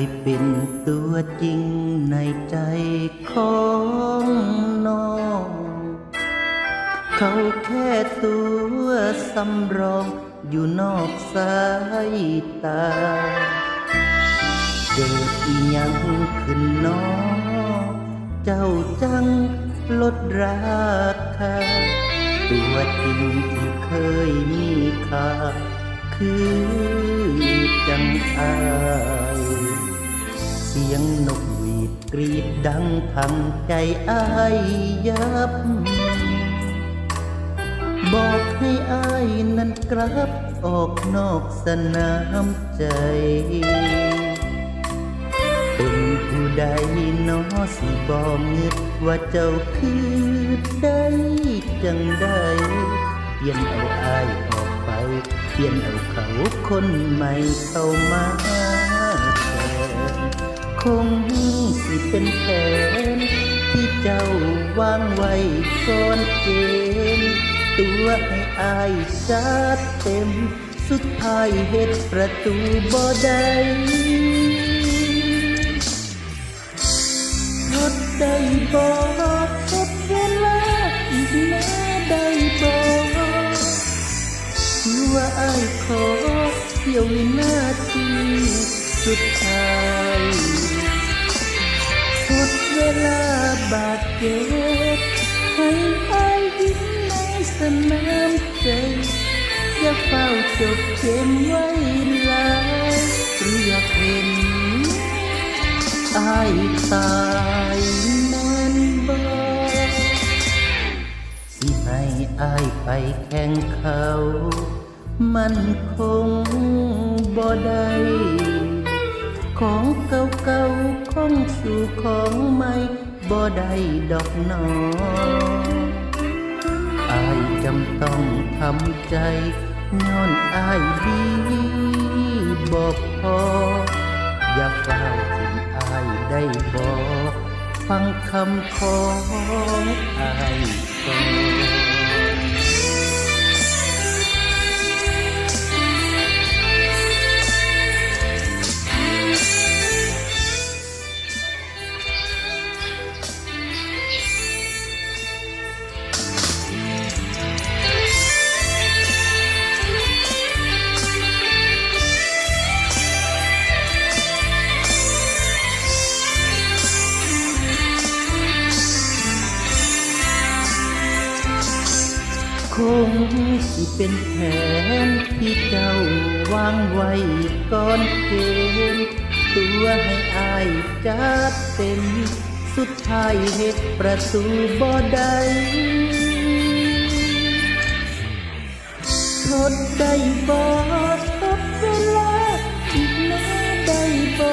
ยเป็นตัวจริงในใจของน้อง เขาแค่ตัวสำรองอยู่นอกสายตา เกิดอีหยังขึ้นน้อง เจ้าจังลดราคา ตัวจริงที่เคยมีค่าคือจังอาย เสียงนกหวีดกรีดดังทำใจอายยับ บอกให้อ้ายนั้นกลับออกนอกสนามใจ เป็นผู้ใดนอสิบอกเงึดว่าเจ้าคือได้จังได้เปลี่ยนเอาอายออกไป เปลี่ยนเอาเขาคนใหม่เข้ามา คงสิเป็นแผนที่เจ้าวางไว้ก่อนเกณฑ์ตัวให้อายจัดเต็ม สุดท้ายเหตุประตูบ่ได้ทดได้บ่ทดเวลาอีกแม่ได้บ่คือว่าอายขอเที่ยววินาทีสุดท้าย ทดเวลาบาดเจ็บให้อายยิ้มในสนามใจอย่าเฝ้าจบเกมไว้ลายหรืออยากเห็นอายตายแม่นบ่สิให้อายไปแข่งเขา มันคงบ่ได้ งสู่ของใหม่บ่ได้ดอกหนออายจำต้องทำใจย้อนอายดีบอกพอ อย่าเฝ้าถึงอายได้บอกฟังคำของอายก่อน งสิเป็นแผนที่เจ้าวางไว้ก่อนเกณฑ์ตัวให้อายจัดเต็ม สุดท้ายเหตุประตูบ่ได้ทดได้บ่ทดเวลาอีกแม่ได้บ่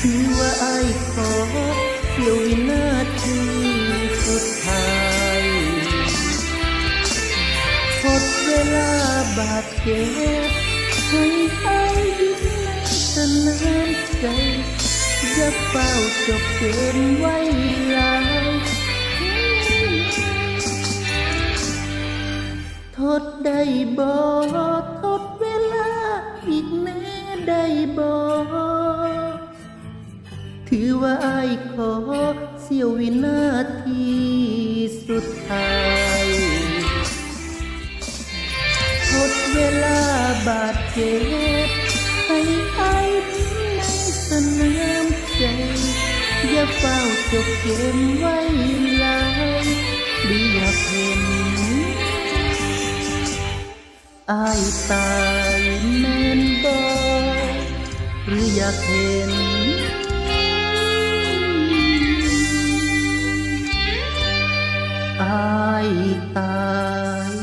ถือว่าอายขอเสียววินาทีสุดท้าย หมดเวลาบาดเจ็บให้อายยิ้มสนามใจอย่าเฝ้าจบเกมไว้ลายทดได้บ่ทดเวลาอีกแน่ได้บ่ถือว่าไอายขอเสียววินาทีสุดท้าย ವೇಲಾ ಬಾತ್ ಕೆ tay ai đứng sân em chạy Giá vào chụp em quay lại. Đi gặp em Ai ta men bơ Rưu giặc hẹn Ai tài